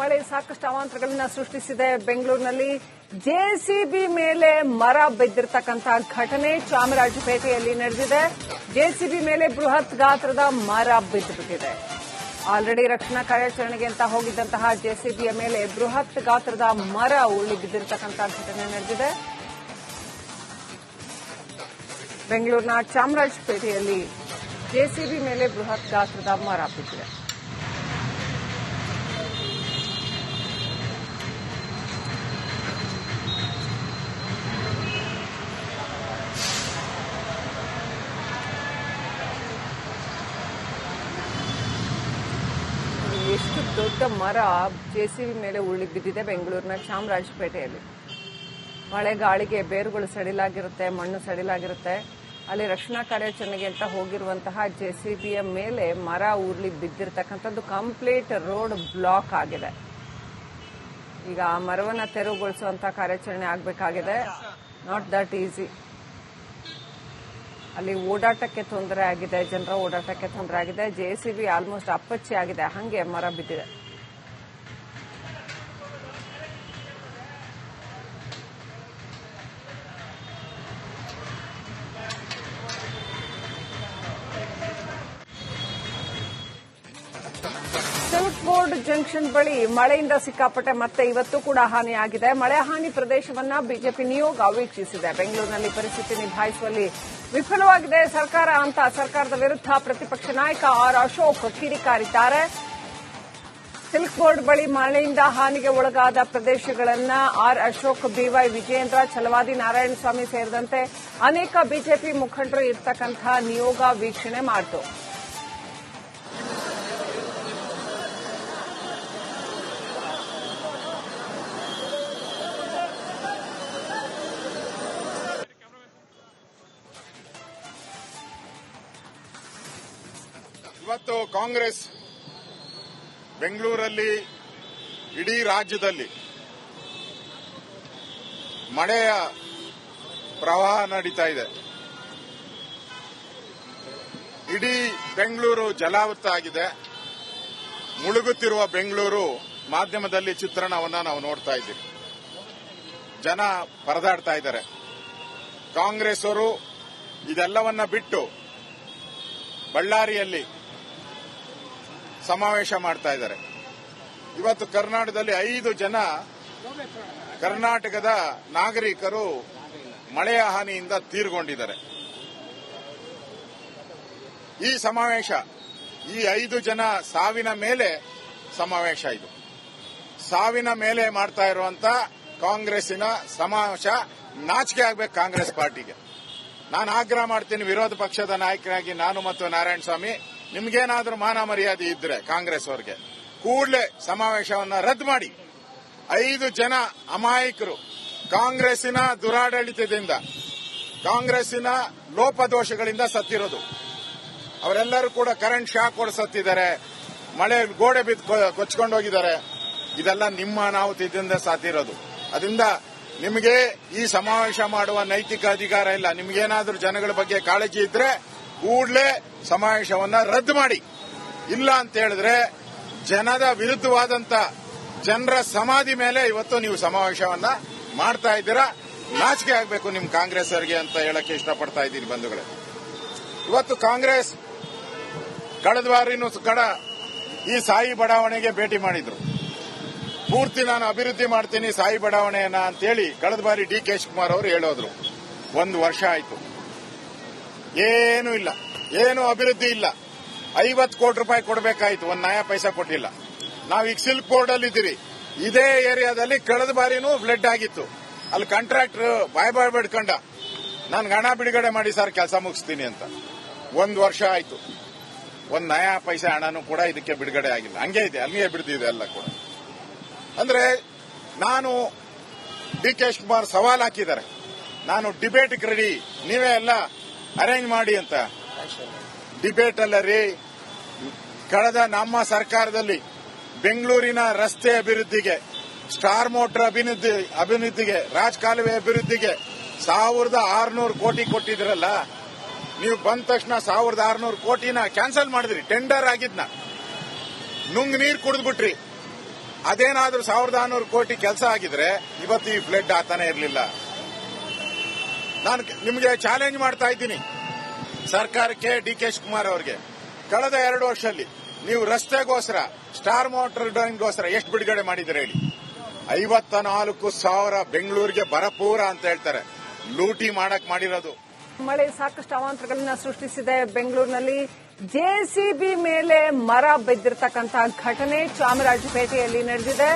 ಮಳೆ ಸಾಕಷ್ಟು ಅವಾಂತರಗಳನ್ನ ಸೃಷ್ಟಿಸಿದೆ. ಬೆಂಗಳೂರಿನಲ್ಲಿ ಜೆಸಿಬಿ ಮೇಲೆ ಮರ ಬಿದ್ದಿರ್ತಕ್ಕಂಥ ಘಟನೆ ಚಾಮರಾಜಪೇಟೆಯಲ್ಲಿ ನಡೆದಿದೆ. ಜೆಸಿಬಿ ಮೇಲೆ ಬೃಹತ್ ಗಾತ್ರದ ಮರ ಬಿದ್ದುಬಿಟ್ಟಿದೆ. ಆಲ್ರೆಡಿ ರಕ್ಷಣಾ ಕಾರ್ಯಾಚರಣೆಗೆ ಅಂತ ಹೋಗಿದ್ದಂತಹ ಜೆಸಿಬಿಯ ಮೇಲೆ ಬೃಹತ್ ಗಾತ್ರದ ಮರ ಉಳಿ ಬಿದ್ದಿರತಕ್ಕಂತಹ ಘಟನೆ ನಡೆದಿದೆ. ಬೆಂಗಳೂರಿನ ಚಾಮರಾಜಪೇಟೆಯಲ್ಲಿ ಜೆಸಿಬಿ ಮೇಲೆ ಬೃಹತ್ ಗಾತ್ರದ ಮರ ಬಿದ್ದಿದೆ. ಎಷ್ಟು ದೊಡ್ಡ ಮರ ಜೆ ಸಿ ಬಿ ಮೇಲೆ ಉರುಳಿ ಬಿದ್ದಿದೆ ಬೆಂಗಳೂರಿನ ಚಾಮರಾಜಪೇಟೆಯಲ್ಲಿ. ಮಳೆ ಗಾಳಿಗೆ ಬೇರುಗಳು ಸಡಿಲಾಗಿರುತ್ತೆ, ಮಣ್ಣು ಸಡಿಲಾಗಿರುತ್ತೆ. ಅಲ್ಲಿ ರಕ್ಷಣಾ ಕಾರ್ಯಾಚರಣೆಗೆ ಅಂತ ಹೋಗಿರುವಂತಹ ಜೆ ಸಿ ಬಿಯ ಮೇಲೆ ಮರ ಉರುಳಿ ಬಿದ್ದಿರತಕ್ಕಂಥದ್ದು ಕಂಪ್ಲೀಟ್ ರೋಡ್ ಬ್ಲಾಕ್ ಆಗಿದೆ. ಈಗ ಆ ಮರವನ್ನು ತೆರವುಗೊಳಿಸುವಂತಹ ಕಾರ್ಯಾಚರಣೆ ಆಗಬೇಕಾಗಿದೆ. ನಾಟ್ ದಟ್ ಈಸಿ ಅಲ್ಲಿ ಓಡಾಟಕ್ಕೆ ತೊಂದರೆ ಆಗಿದೆ, ಜನರ ಓಡಾಟಕ್ಕೆ ತೊಂದರೆ ಆಗಿದೆ ಜೆಸಿಬಿ ಆಲ್ಮೋಸ್ಟ್ ಅಪ್ಪಚ್ಚಿ ಆಗಿದೆ, ಹಂಗೆ ಮರ ಬಿದ್ದಿದೆ. ಬೋರ್ಡ್ ಜಂಕ್ಷನ್ ಬಳಿ ಮಳೆಯಿಂದ ಸಿಕ್ಕಾಪಟ್ಟೆ ಮತ್ತೆ ಇವತ್ತು ಕೂಡ ಹಾನಿಯಾಗಿದೆ ಮಳೆ ಹಾನಿ ಪ್ರದೇಶವನ್ನ ಬಿಜೆಪಿ ನಿಯೋಗ ವೀಕ್ಷಿಸಿದೆ. ಬೆಂಗಳೂರಿನಲ್ಲಿ ಪರಿಸ್ಥಿತಿ ನಿಭಾಯಿಸುವಲ್ಲಿ ವಿಫಲವಾಗಿದೆ ಸರ್ಕಾರ ಅಂತ ಸರ್ಕಾರದ ವಿರುದ್ಧ ಪ್ರತಿಪಕ್ಷ ನಾಯಕ ಆರ್ ಅಶೋಕ್ ಕಿಡಿಕಾರಿದ್ದಾರೆ. ಸಿಲ್ಕ್ ಬೋರ್ಡ್ ಬಳಿ ಮಳೆಯಿಂದ ಹಾನಿಗೆ ಒಳಗಾದ ಪ್ರದೇಶಗಳನ್ನ R Ashok B Y Vijayendra, Chalavadi Narayanaswamy ಸೇರಿದಂತೆ ಅನೇಕ ಬಿಜೆಪಿ ಮುಖಂಡರು ಇರತಕ್ಕಂತಹ ನಿಯೋಗ ವೀಕ್ಷಣೆ ಮಾಡಿತು. ಇವತ್ತು ಕಾಂಗ್ರೆಸ್ ಬೆಂಗಳೂರಲ್ಲಿ ಇಡೀ ರಾಜ್ಯದಲ್ಲಿ ಮಳೆಯ ಪ್ರವಾಹ ನಡೀತಾ ಇದೆ. ಇಡೀ ಬೆಂಗಳೂರು ಜಲಾವೃತ ಆಗಿದೆ. ಮುಳುಗುತ್ತಿರುವ ಬೆಂಗಳೂರು ಮಾಧ್ಯಮದಲ್ಲಿ ಚಿತ್ರಣವನ್ನ ನಾವು ನೋಡ್ತಾ ಇದ್ದೀವಿ. ಜನ ಪರದಾಡ್ತಾ ಇದ್ದಾರೆ. ಕಾಂಗ್ರೆಸ್ ಅವರು ಇದೆಲ್ಲವನ್ನ ಬಿಟ್ಟು ಬಳ್ಳಾರಿಯಲ್ಲಿ ಸಮಾವೇಶ ಮಾಡ್ತಾ ಇದ್ದಾರೆ. ಇವತ್ತು ಕರ್ನಾಟಕದಲ್ಲಿ ಐದು ಜನ ಕರ್ನಾಟಕದ ನಾಗರಿಕರು ಮಳೆಯ ಹಾನಿಯಿಂದ ತೀರ್ಗೊಂಡಿದ್ದಾರೆ. ಈ ಸಮಾವೇಶ, ಈ ಐದು ಜನ ಸಾವಿನ ಮೇಲೆ ಸಮಾವೇಶ ಇದು. ಸಾವಿನ ಮೇಲೆ ಮಾಡ್ತಾ ಇರುವಂತ ಕಾಂಗ್ರೆಸ್ಸಿನ ಸಮಾವೇಶ ನಾಚಿಕೆ ಆಗ್ಬೇಕು ಕಾಂಗ್ರೆಸ್ ಪಾರ್ಟಿಗೆ. ನಾನು ಆಗ್ರಹ ಮಾಡ್ತೀನಿ ವಿರೋಧ ಪಕ್ಷದ ನಾಯಕರಾಗಿ ನಾನು ಮತ್ತು ನಾರಾಯಣ ಸ್ವಾಮಿ ನಿಮ್ಗೇನಾದ್ರೂ ಮಾನ ಮರ್ಯಾದೆ ಇದ್ರೆ ಕಾಂಗ್ರೆಸ್ ಅವರಿಗೆ, ಕೂಡಲೇ ಸಮಾವೇಶವನ್ನ ರದ್ದು ಮಾಡಿ. ಐದು ಜನ ಅಮಾಯಕರು ಕಾಂಗ್ರೆಸ್ಸಿನ ದುರಾಡಳಿತದಿಂದ, ಕಾಂಗ್ರೆಸ್ಸಿನ ಲೋಪದೋಷಗಳಿಂದ ಸತ್ತಿರೋದು. ಅವರೆಲ್ಲರೂ ಕೂಡ ಕರೆಂಟ್ ಶಾಕ್ ಸತ್ತಿದ್ದಾರೆ, ಮಳೆ ಗೋಡೆ ಬಿದ್ದು ಕೊಚ್ಕೊಂಡು ಹೋಗಿದ್ದಾರೆ. ಇದೆಲ್ಲ ನಿಮ್ಮ ಅನಾಹುತದಿಂದ ಸಾತಿರೋದು ಅದರಿಂದ ನಿಮಗೆ ಈ ಸಮಾವೇಶ ಮಾಡುವ ನೈತಿಕ ಅಧಿಕಾರ ಇಲ್ಲ. ನಿಮಗೇನಾದರೂ ಜನಗಳ ಬಗ್ಗೆ ಕಾಳಜಿ ಇದ್ರೆ ಕೂಡಲೇ ಸಮಾವೇಶವನ್ನ ರದ್ದು ಮಾಡಿ. ಇಲ್ಲ ಅಂತ ಹೇಳಿದ್ರೆ ಜನದ ವಿರುದ್ಧವಾದಂತ ಜನರ ಸಮಾಧಿ ಮೇಲೆ ಇವತ್ತು ನೀವು ಸಮಾವೇಶವನ್ನ ಮಾಡ್ತಾ ಇದ್ದೀರಾ? ನಾಚಿಕೆ ಆಗಬೇಕು ನಿಮ್ ಕಾಂಗ್ರೆಸ್ ಅವರಿಗೆ ಅಂತ ಹೇಳಕ್ಕೆ ಇಷ್ಟಪಡ್ತಾ ಇದ್ದೀನಿ ಬಂಧುಗಳೇ. ಇವತ್ತು ಕಾಂಗ್ರೆಸ್ ಕಳೆದ ಬಾರಿನೂ ಕಡ ಈ ಸಾಯಿ ಬಡಾವಣೆಗೆ ಭೇಟಿ ಮಾಡಿದ್ರು. ಪೂರ್ತಿ ನಾನು ಅಭಿವೃದ್ಧಿ ಮಾಡ್ತೀನಿ ಸಾಯಿ ಬಡಾವಣೆಯನ್ನ ಅಂತೇಳಿ ಕಳೆದ ಬಾರಿ ಡಿ ಕೆ ಶಿವಕುಮಾರ್ ಅವರು ಹೇಳೋದ್ರು. ಒಂದು ವರ್ಷ ಆಯ್ತು. ಏನೂ ಇಲ್ಲ. ಏನು ಅಭಿವೃದ್ಧಿ ಇಲ್ಲ. ಐವತ್ತು ಕೋಟಿ ರೂಪಾಯಿ ಕೊಡಬೇಕಾಯ್ತು. ಒಂದು ನಯಾ ಪೈಸಾ ಕೊಟ್ಟಿಲ್ಲ. ನಾವು ಈಗ ಸಿಲ್ಕ್ ಬೋರ್ಡ್ ಅಲ್ಲಿ ಇದ್ದೀರಿ. ಇದೇ ಏರಿಯಾದಲ್ಲಿ ಕಳೆದ ಬಾರಿನೂ ಫ್ಲಡ್ ಆಗಿತ್ತು. ಅಲ್ಲಿ ಕಾಂಟ್ರಾಕ್ಟರ್ ಬಾಯ್ ಬಾಯ್ ಬಿಡ್ಕೊಂಡ, ನಾನು ಹಣ ಬಿಡುಗಡೆ ಮಾಡಿ ಸರ್, ಕೆಲಸ ಮುಗಿಸ್ತೀನಿ ಅಂತ. ಒಂದು ವರ್ಷ ಆಯ್ತು. ಒಂದು ನಯಾ ಪೈಸೆ ಹಣನೂ ಕೂಡ ಇದಕ್ಕೆ ಬಿಡುಗಡೆ ಆಗಿಲ್ಲ. ಹಂಗೆ ಇದೆ. ಹಂಗೆ ಬಿಡ್ತಿದೆ ಎಲ್ಲ ಕೂಡ. ಅಂದ್ರೆ ನಾನು ಡಿ ಕೆ ಶಿವಕುಮಾರ್ ಸವಾಲ್ ಹಾಕಿದ್ದಾರೆ. ನಾನು ಡಿಬೇಟ್ ರೆಡಿ ನೀವೇ ಎಲ್ಲ ಅರೇಂಜ್ ಮಾಡಿ ಅಂತ. ಡಿಬೇಟ್ ಅಲ್ಲ ರೀ ಕಳೆದ ನಮ್ಮ ಸರ್ಕಾರದಲ್ಲಿ ಬೆಂಗಳೂರಿನ ರಸ್ತೆ ಅಭಿವೃದ್ಧಿಗೆ, ಸ್ಟಾರ್ ಮೋಟರ್ ಅಭಿವೃದ್ಧಿ, ಅಭಿವೃದ್ಧಿಗೆ ರಾಜಕಾಲುವೆ ಅಭಿವೃದ್ಧಿಗೆ ಸಾವಿರದ ಆರುನೂರು ಕೋಟಿ ಕೊಟ್ಟಿದ್ರಲ್ಲ, ನೀವು ಬಂದ ತಕ್ಷಣ ಸಾವಿರದ ಆರುನೂರು ಕೋಟಿನ ಕ್ಯಾನ್ಸಲ್ ಮಾಡಿದ್ರಿ, ಟೆಂಡರ್ ಆಗಿದ್ನ. ನುಂಗ್ ನೀರು ಕುಡಿದ್ಬಿಟ್ರಿ. ಅದೇನಾದ್ರೂ ಸಾವಿರದ ಆರುನೂರು ಕೋಟಿ ಕೆಲಸ ಆಗಿದ್ರೆ ಇವತ್ತು ಈ ಫ್ಲಡ್ ಆತಾನೆ ಇರಲಿಲ್ಲ. ನಾನು ನಿಮಗೆ ಚಾಲೆಂಜ್ ಮಾಡ್ತಾ ಇದ್ದೀನಿ. ಸರ್ಕಾರಕ್ಕೆ ಡಿ ಕೆ ಶಿವಕುಮಾರ್ ಅವರಿಗೆ. ಕಳೆದ ಎರಡು ವರ್ಷದಲ್ಲಿ ನೀವು ರಸ್ತೆಗೋಸ್ಕರ ಸ್ಟಾರ್ ಮೋಟರ್ ಡ್ರೈನ್ಗೋಸ್ಕರ ಎಷ್ಟು ಬಿಡುಗಡೆ ಮಾಡಿದ್ರೆ ಹೇಳಿ? ಐವತ್ತ ನಾಲ್ಕು ಸಾವಿರ ಬೆಂಗಳೂರಿಗೆ ಬರಪೂರ ಅಂತ ಹೇಳ್ತಾರೆ. ಲೂಟಿ ಮಾಡಕ್ ಮಾಡಿರೋದು. ಮಳೆ ಸಾಕಷ್ಟು ಅವಾಂತರಗಳನ್ನ ಸೃಷ್ಟಿಸಿದೆ ಬೆಂಗಳೂರಿನಲ್ಲಿ. ಜೆಸಿಬಿ ಮೇಲೆ ಮರ ಬಿದ್ದಿರತಕ್ಕಂತಹ ಘಟನೆ ಚಾಮರಾಜಪೇಟೆಯಲ್ಲಿ ನಡೆದಿದೆ.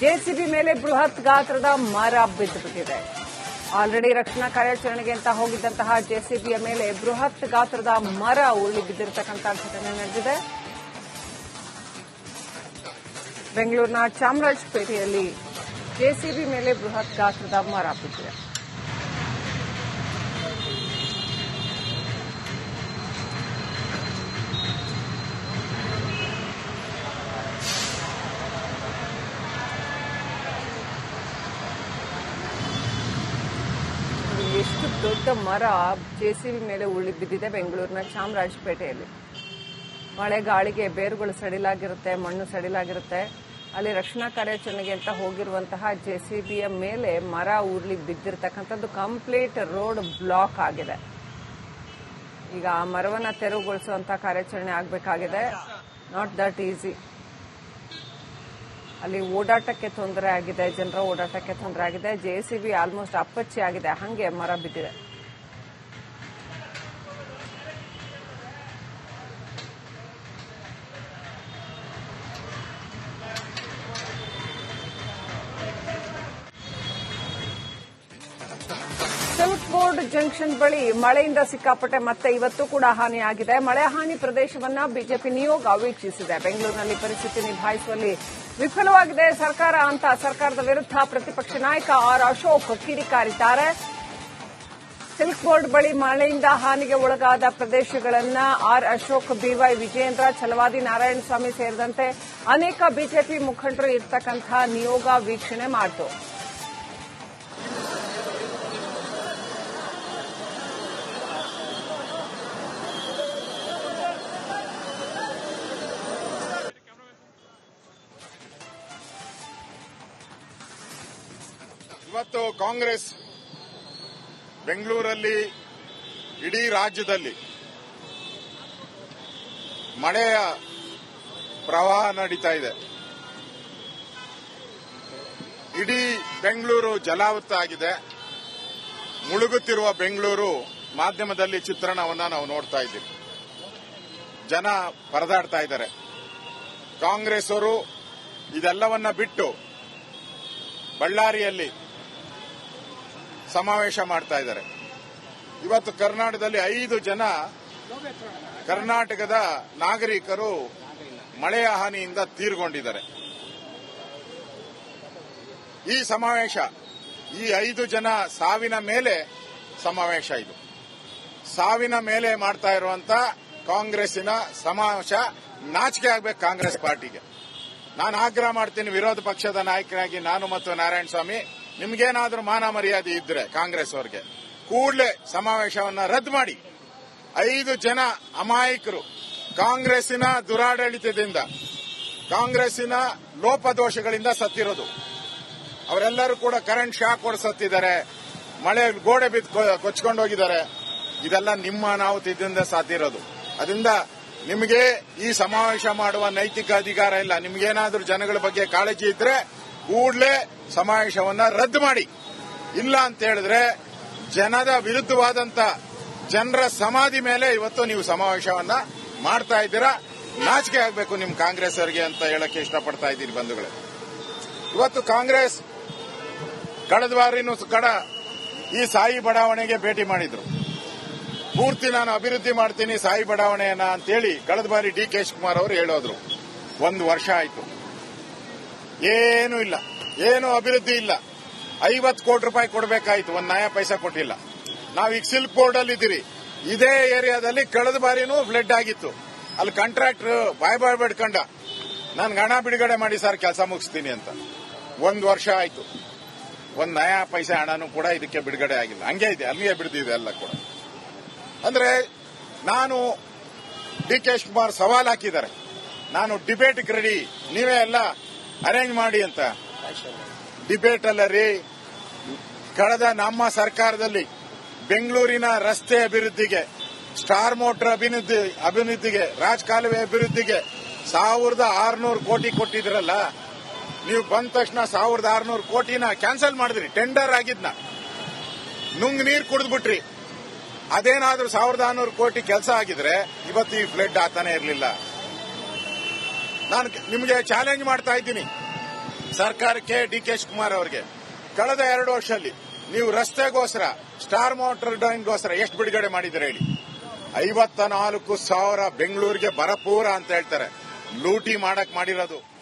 ಜೆಸಿಬಿ ಮೇಲೆ ಬೃಹತ್ ಗಾತ್ರದ ಮರ ಬಿದ್ದುಬಿಟ್ಟಿದೆ. ಆಲ್ರೆಡಿ ರಕ್ಷಣಾ ಕಾರ್ಯಾಚರಣೆಗೆ ಅಂತ ಹೋಗಿದ್ದಂತಹ ಜೆಸಿಬಿಯ ಮೇಲೆ ಬೃಹತ್ ಗಾತ್ರದ ಮರ ಉರುಳಿ ಬಿದ್ದಿರತಕ್ಕಂತಹ ಘಟನೆ ನಡೆದಿದೆ. ಬೆಂಗಳೂರಿನ ಚಾಮರಾಜಪೇಟೆಯಲ್ಲಿ ಜೆಸಿಬಿ ಮೇಲೆ ಬೃಹತ್ ಗಾತ್ರದ ಮರ ಬಿದ್ದಿದೆ ಎಷ್ಟು ದೊಡ್ಡ ಮರ ಬಿ ಮೇಲೆ ಉರುಳಿ ಬಿದ್ದಿದೆ ಬೆಂಗಳೂರಿನ ಚಾಮರಾಜಪೇಟೆಯಲ್ಲಿ. ಮಳೆ ಗಾಳಿಗೆ ಬೇರುಗಳು ಸಡಿಲಾಗಿರುತ್ತೆ, ಮಣ್ಣು ಸಡಿಲಾಗಿರುತ್ತೆ. ಅಲ್ಲಿ ರಕ್ಷಣಾ ಕಾರ್ಯಾಚರಣೆಗೆ ಅಂತ ಹೋಗಿರುವಂತಹ ಜೆಸಿಬಿಯ ಮೇಲೆ ಮರ ಉರುಳಿ ಬಿದ್ದಿರತಕ್ಕಂಥದ್ದು ಕಂಪ್ಲೀಟ್ ರೋಡ್ ಬ್ಲಾಕ್ ಆಗಿದೆ. ಈಗ ಆ ಮರವನ್ನ ತೆರವುಗೊಳಿಸುವಂತ ಕಾರ್ಯಾಚರಣೆ ಆಗಬೇಕಾಗಿದೆ. ನಾಟ್ ದಟ್ ಈಸಿ ಅಲ್ಲಿ ಓಡಾಟಕ್ಕೆ ತೊಂದರೆ ಆಗಿದೆ, ಜನರ ಓಡಾಟಕ್ಕೆ ತೊಂದರೆ ಆಗಿದೆ. ಜೆ ಸಿ ಬಿ ಆಲ್ಮೋಸ್ಟ್ ಅಪ್ಪಚ್ಚಿ ಆಗಿದೆ, ಹಂಗೆ ಮರ ಬಿದ್ದಿದೆ. ಸಿಲ್ಕ್ ಬೋರ್ಡ್ ಜಂಕ್ಷನ್ ಬಳಿ ಮಳೆಯಿಂದ ಸಿಕ್ಕಾಪಟ್ಟೆ ಮತ್ತೆ ಇವತ್ತು ಕೂಡ ಹಾನಿಯಾಗಿದೆ ಮಳೆ ಹಾನಿ ಪ್ರದೇಶವನ್ನ ಬಿಜೆಪಿ ನಿಯೋಗ ವೀಕ್ಷಿಸಿದೆ. ಬೆಂಗಳೂರಿನಲ್ಲಿ ಪರಿಸ್ಥಿತಿ ನಿಭಾಯಿಸುವಲ್ಲಿ ವಿಫಲವಾಗಿದೆ ಸರ್ಕಾರ ಅಂತ ಸರ್ಕಾರದ ವಿರುದ್ಧ ಪ್ರತಿಪಕ್ಷ ನಾಯಕ ಆರ್ ಅಶೋಕ್ ಕಿಡಿಕಾರಿದ್ದಾರೆ. ಸಿಲ್ಕ್ ಬೋರ್ಡ್ ಬಳಿ ಮಳೆಯಿಂದ ಹಾನಿಗೆ ಒಳಗಾದ ಪ್ರದೇಶಗಳನ್ನ R Ashok B Y Vijayendra, Chalavadi Narayanaswamy ಸೇರಿದಂತೆ ಅನೇಕ ಬಿಜೆಪಿ ಮುಖಂಡರು ಇರತಕ್ಕಂತಹ ನಿಯೋಗ ವೀಕ್ಷಣೆ ಮಾಡಿತು. ಇವತ್ತು ಕಾಂಗ್ರೆಸ್ ಬೆಂಗಳೂರಲ್ಲಿ ಇಡೀ ರಾಜ್ಯದಲ್ಲಿ ಮಳೆಯ ಪ್ರವಾಹ ನಡೀತಾ ಇದೆ. ಇಡೀ ಬೆಂಗಳೂರು ಜಲಾವೃತ ಆಗಿದೆ. ಮುಳುಗುತ್ತಿರುವ ಬೆಂಗಳೂರು ಮಾಧ್ಯಮದಲ್ಲಿ ಚಿತ್ರಣವನ್ನು ನಾವು ನೋಡ್ತಾ ಇದ್ದೀವಿ. ಜನ ಪರದಾಡ್ತಾ ಇದ್ದಾರೆ. ಕಾಂಗ್ರೆಸ್ ಅವರು ಇದೆಲ್ಲವನ್ನ ಬಿಟ್ಟು ಬಳ್ಳಾರಿಯಲ್ಲಿ ಸಮಾವೇಶ ಮಾಡ್ತಾ ಇದ್ದಾರೆ. ಇವತ್ತು ಕರ್ನಾಟಕದಲ್ಲಿ ಐದು ಜನ ಕರ್ನಾಟಕದ ನಾಗರಿಕರು ಮಳೆಯ ಹಾನಿಯಿಂದ ತೀರ್ಗೊಂಡಿದ್ದಾರೆ. ಈ ಸಮಾವೇಶ, ಈ ಐದು ಜನ ಸಾವಿನ ಮೇಲೆ ಸಮಾವೇಶ ಇದು. ಸಾವಿನ ಮೇಲೆ ಮಾಡ್ತಾ ಇರುವಂತ ಕಾಂಗ್ರೆಸ್ಸಿನ ಸಮಾವೇಶ ನಾಚಿಕೆ ಆಗ್ಬೇಕು ಕಾಂಗ್ರೆಸ್ ಪಾರ್ಟಿಗೆ. ನಾನು ಆಗ್ರಹ ಮಾಡ್ತೀನಿ ವಿರೋಧ ಪಕ್ಷದ ನಾಯಕರಾಗಿ ನಾನು ಮತ್ತು ನಾರಾಯಣ ಸ್ವಾಮಿ ನಿಮ್ಗೇನಾದ್ರೂ ಮಾನ ಮರ್ಯಾದೆ ಇದ್ರೆ ಕಾಂಗ್ರೆಸ್ ಅವರಿಗೆ, ಕೂಡಲೇ ಸಮಾವೇಶವನ್ನ ರದ್ದು ಮಾಡಿ. ಐದು ಜನ ಅಮಾಯಕರು ಕಾಂಗ್ರೆಸ್ಸಿನ ದುರಾಡಳಿತದಿಂದ, ಕಾಂಗ್ರೆಸ್ಸಿನ ಲೋಪದೋಷಗಳಿಂದ ಸತ್ತಿರೋದು. ಅವರೆಲ್ಲರೂ ಕೂಡ ಕರೆಂಟ್ ಶಾಕ್ ಸತ್ತಿದ್ದಾರೆ, ಮಳೆ ಗೋಡೆ ಬಿದ್ದು ಕೊಚ್ಕೊಂಡು ಹೋಗಿದ್ದಾರೆ. ಇದೆಲ್ಲ ನಿಮ್ಮ ಅನಾಹುತದಿಂದ ಸಾಧಿರೋದು ಅದರಿಂದ ನಿಮಗೆ ಈ ಸಮಾವೇಶ ಮಾಡುವ ನೈತಿಕ ಅಧಿಕಾರ ಇಲ್ಲ. ನಿಮ್ಗೇನಾದ್ರೂ ಜನಗಳ ಬಗ್ಗೆ ಕಾಳಜಿ ಇದ್ರೆ ಕೂಡಲೇ ಸಮಾವೇಶವನ್ನ ರದ್ದು ಮಾಡಿ. ಇಲ್ಲ ಅಂತ ಹೇಳಿದ್ರೆ ಜನದ ವಿರುದ್ಧವಾದಂತ ಜನರ ಸಮಾಧಿ ಮೇಲೆ ಇವತ್ತು ನೀವು ಸಮಾವೇಶವನ್ನ ಮಾಡ್ತಾ ಇದ್ದೀರಾ? ನಾಚಿಕೆ ಆಗಬೇಕು ನಿಮ್ ಕಾಂಗ್ರೆಸ್ ಅವರಿಗೆ ಅಂತ ಹೇಳಕ್ಕೆ ಇಷ್ಟಪಡ್ತಾ ಇದ್ದೀನಿ ಬಂಧುಗಳೇ. ಇವತ್ತು ಕಾಂಗ್ರೆಸ್ ಕಳೆದ ಬಾರಿನೂ ಕಡ ಈ ಸಾಯಿ ಬಡಾವಣೆಗೆ ಭೇಟಿ ಮಾಡಿದ್ರು. ಪೂರ್ತಿ ನಾನು ಅಭಿವೃದ್ಧಿ ಮಾಡ್ತೀನಿ ಸಾಯಿ ಬಡಾವಣೆಯನ್ನ ಅಂತೇಳಿ ಕಳೆದ ಬಾರಿ ಡಿ ಕೆ ಶಿವಕುಮಾರ್ ಅವರು ಹೇಳೋದ್ರು. ಒಂದು ವರ್ಷ ಆಯ್ತು. ಏನೂ ಇಲ್ಲ. ಏನು ಅಭಿವೃದ್ಧಿ ಇಲ್ಲ. ಐವತ್ತು ಕೋಟಿ ರೂಪಾಯಿ ಕೊಡಬೇಕಾಯ್ತು. ಒಂದು ನಯಾ ಪೈಸಾ ಕೊಟ್ಟಿಲ್ಲ. ನಾವೀಗ ಸಿಲ್ಕ್ ಬೋರ್ಡ್ ಅಲ್ಲಿ ಇದ್ದೀರಿ. ಇದೇ ಏರಿಯಾದಲ್ಲಿ ಕಳೆದ ಬಾರಿನೂ ಫ್ಲಡ್ ಆಗಿತ್ತು. ಅಲ್ಲಿ ಕಾಂಟ್ರಾಕ್ಟರ್ ಬಾಯ್ ಬಾಯ್ ಬಿಡ್ಕೊಂಡ ನನ್ಗೆ ಹಣ ಬಿಡುಗಡೆ ಮಾಡಿ ಸರ್ ಕೆಲಸ ಮುಗಿಸ್ತೀನಿ ಅಂತ. ಒಂದು ವರ್ಷ ಆಯ್ತು. ಒಂದು ನಯ ಪೈಸೆ ಹಣನೂ ಕೂಡ ಇದಕ್ಕೆ ಬಿಡುಗಡೆ ಆಗಿಲ್ಲ. ಹಂಗೆ ಇದೆ. ಅಲ್ಲಿಯೇ ಬಿಡ್ದಿದೆ ಎಲ್ಲ ಕೂಡ. ಅಂದ್ರೆ ನಾನು ಡಿ ಕೆ ಶಿವಕುಮಾರ್ ಸವಾಲ್ ಹಾಕಿದ್ದಾರೆ. ನಾನು ಡಿಬೇಟ್ಗೆ ರೆಡಿ ನೀವೇ ಎಲ್ಲ ಅರೇಂಜ್ ಮಾಡಿ ಅಂತ. ಡಿಬೇಟ್ ಅಲ್ಲ ರೀ ಕಳೆದ ನಮ್ಮ ಸರ್ಕಾರದಲ್ಲಿ ಬೆಂಗಳೂರಿನ ರಸ್ತೆ ಅಭಿವೃದ್ಧಿಗೆ, ಸ್ಟಾರ್ ಮೋಟರ್ ಅಭಿವೃದ್ಧಿ, ಅಭಿವೃದ್ಧಿಗೆ, ರಾಜಕಾಲುವೆ ಅಭಿವೃದ್ಧಿಗೆ ಸಾವಿರದ ಆರುನೂರು ಕೋಟಿ ಕೊಟ್ಟಿದ್ರಲ್ಲ, ನೀವು ಬಂದ ತಕ್ಷಣ ಸಾವಿರದ ಆರುನೂರು ಕೋಟಿನ ಕ್ಯಾನ್ಸಲ್ ಮಾಡಿದ್ರಿ, ಟೆಂಡರ್ ಆಗಿದ್ನ. ನುಂಗ್ ನೀರು ಕುಡಿದ್ಬಿಟ್ರಿ. ಅದೇನಾದ್ರೂ ಸಾವಿರದ ಆರುನೂರು ಕೋಟಿ ಕೆಲಸ ಆಗಿದ್ರೆ ಇವತ್ತು ಈ ಫ್ಲಡ್ ಆತಾನೆ ಇರಲಿಲ್ಲ. ನಾನು ನಿಮಗೆ ಚಾಲೆಂಜ್ ಮಾಡ್ತಾ ಇದ್ದೀನಿ. ಸರ್ಕಾರಕ್ಕೆ ಡಿ ಕೆ ಶಿವಕುಮಾರ್ ಅವರಿಗೆ. ಕಳೆದ ಎರಡು ವರ್ಷದಲ್ಲಿ ನೀವು ರಸ್ತೆಗೋಸ್ಕರ ಸ್ಟಾರ್ ಮೋಟರ್ ಗೋಸ್ಕರ ಎಷ್ಟು ಬಿಡುಗಡೆ ಮಾಡಿದ್ರೆ ಹೇಳಿ. ಐವತ್ತ ನಾಲ್ಕು ಸಾವಿರ ಬೆಂಗಳೂರಿಗೆ ಬರಪೂರ ಅಂತ ಹೇಳ್ತಾರೆ. ಲೂಟಿ ಮಾಡಕ್ ಮಾಡಿರೋದು.